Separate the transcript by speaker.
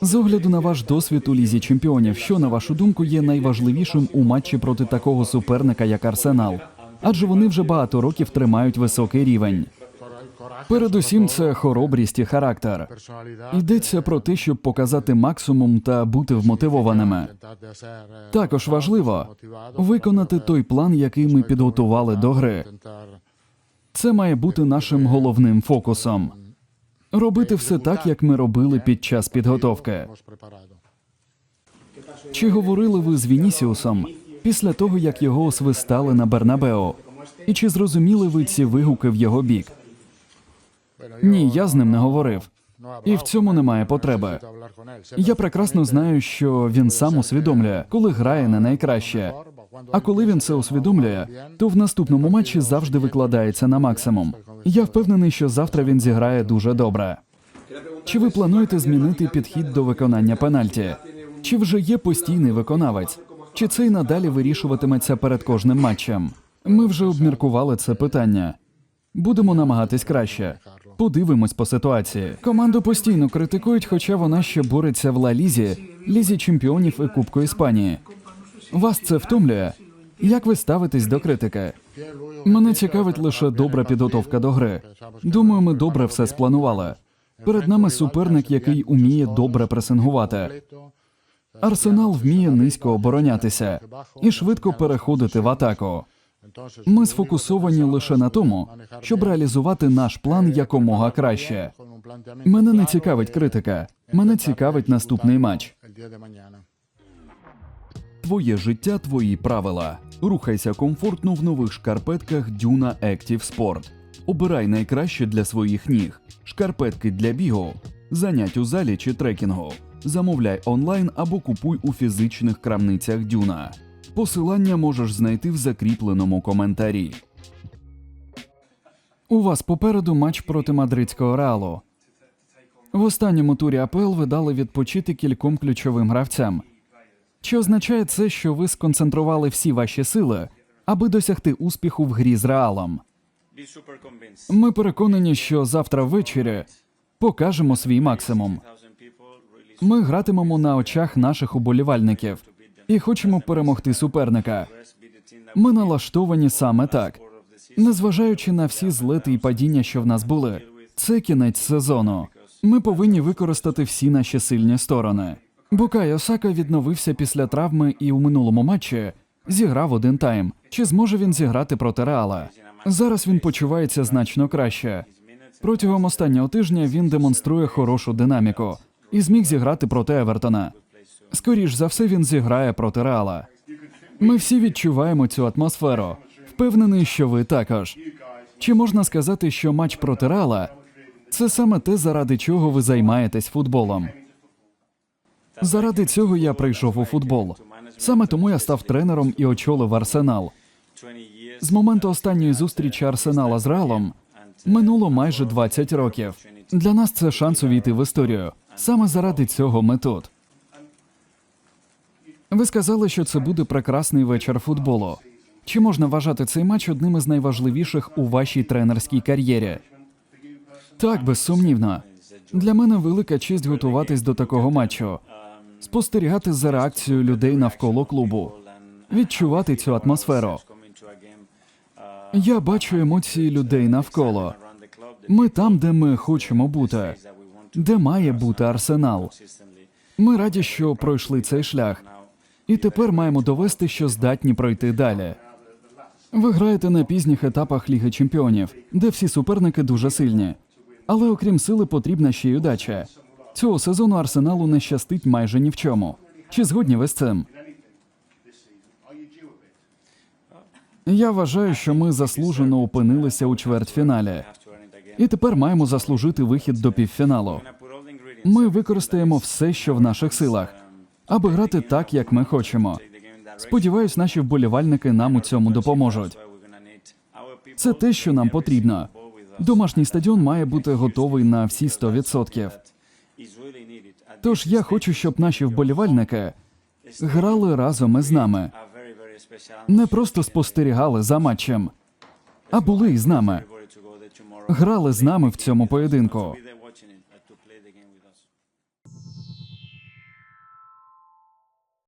Speaker 1: З огляду на ваш досвід у лізі чемпіонів, що на вашу думку є найважливішим у матчі проти такого суперника, як Арсенал? Адже вони вже багато років тримають високий рівень. Передусім, це хоробрість і характер. Йдеться про те, щоб показати максимум та бути вмотивованими. Також важливо виконати той план, який ми підготували до гри. Це має бути нашим головним фокусом. Робити все так, як ми робили під час підготовки. Чи говорили ви з Вінісіусом після того, як його освистали на Бернабео? І чи зрозуміли ви ці вигуки в його бік? Ні, я з ним не говорив. І в цьому немає потреби. Я прекрасно знаю, що він сам усвідомлює, коли грає не найкраще. А коли він це усвідомлює, то в наступному матчі завжди викладається на максимум. Я впевнений, що завтра він зіграє дуже добре. Чи ви плануєте змінити підхід до виконання пенальті? Чи вже є постійний виконавець? Чи це й надалі вирішуватиметься перед кожним матчем? Ми вже обміркували це питання. Будемо намагатись краще. Подивимось по ситуації. Команду постійно критикують, хоча вона ще бореться в Ла Лізі, Лізі чемпіонів і Кубку Іспанії. Вас це втомлює? Як ви ставитесь до критики? Мене цікавить лише добра підготовка до гри. Думаю, ми добре все спланували. Перед нами суперник, який уміє добре пресингувати. Арсенал вміє низько оборонятися і швидко переходити в атаку. Ми сфокусовані лише на тому, щоб реалізувати наш план якомога краще. Мене не цікавить критика. Мене цікавить наступний матч. Твоє життя, твої правила. Рухайся комфортно в нових шкарпетках Duna Active Sport. Обирай найкраще для своїх ніг. Шкарпетки для бігу, занять у залі чи трекінгу. Замовляй онлайн або купуй у фізичних крамницях Дюна. Посилання можеш знайти в закріпленому коментарі. У вас попереду матч проти мадридського реалу. В останньому турі АПЛ ви дали відпочити кільком ключовим гравцям. Чи означає це, що ви сконцентрували всі ваші сили, аби досягти успіху в грі з реалом? Ми переконані, що завтра ввечері покажемо свій максимум. Ми гратимемо на очах наших уболівальників і хочемо перемогти суперника. Ми налаштовані саме так. Незважаючи на всі злети і падіння, що в нас були, це кінець сезону. Ми повинні використати всі наші сильні сторони. Букай Осака відновився після травми і у минулому матчі зіграв один тайм. Чи зможе він зіграти проти Реала? Зараз він почувається значно краще. Протягом останнього тижня він демонструє хорошу динаміку і зміг зіграти проти Евертона. Скоріш за все, він зіграє проти Реала. Ми всі відчуваємо цю атмосферу. Впевнений, що ви також. Чи можна сказати, що матч проти Реала – це саме те, заради чого ви займаєтесь футболом? Заради цього я прийшов у футбол. Саме тому я став тренером і очолив Арсенал.
Speaker 2: 20
Speaker 1: З моменту останньої зустрічі Арсенала з Реалом минуло майже 20 років. Для нас це шанс увійти в історію. Саме заради цього ми тут. Ви сказали, що це буде прекрасний вечір футболу. Чи можна вважати цей матч одним із найважливіших у вашій тренерській кар'єрі? Так, безсумнівно. Для мене велика честь готуватись до такого матчу, спостерігати за реакцією людей навколо клубу, відчувати цю атмосферу. Я бачу емоції людей навколо. Ми там, де ми хочемо бути, де має бути арсенал. Ми раді, що пройшли цей шлях, і тепер маємо довести, що здатні пройти далі. Ви граєте на пізніх етапах Ліги Чемпіонів, де всі суперники дуже сильні. Але окрім сили, потрібна ще й удача. Цього сезону арсеналу не щастить майже ні в чому. Чи згодні ви з цим? Я вважаю, що ми заслужено опинилися у чвертьфіналі, і тепер маємо заслужити вихід до півфіналу. Ми використаємо все, що в наших силах, аби грати так, як ми хочемо. Сподіваюсь, наші вболівальники нам у цьому допоможуть. Це те, що нам потрібно. Домашній стадіон має бути готовий на всі 100%. Тож я хочу, щоб наші вболівальники грали разом із нами, не просто спостерігали за матчем, а були із нами, грали з нами в цьому поєдинку.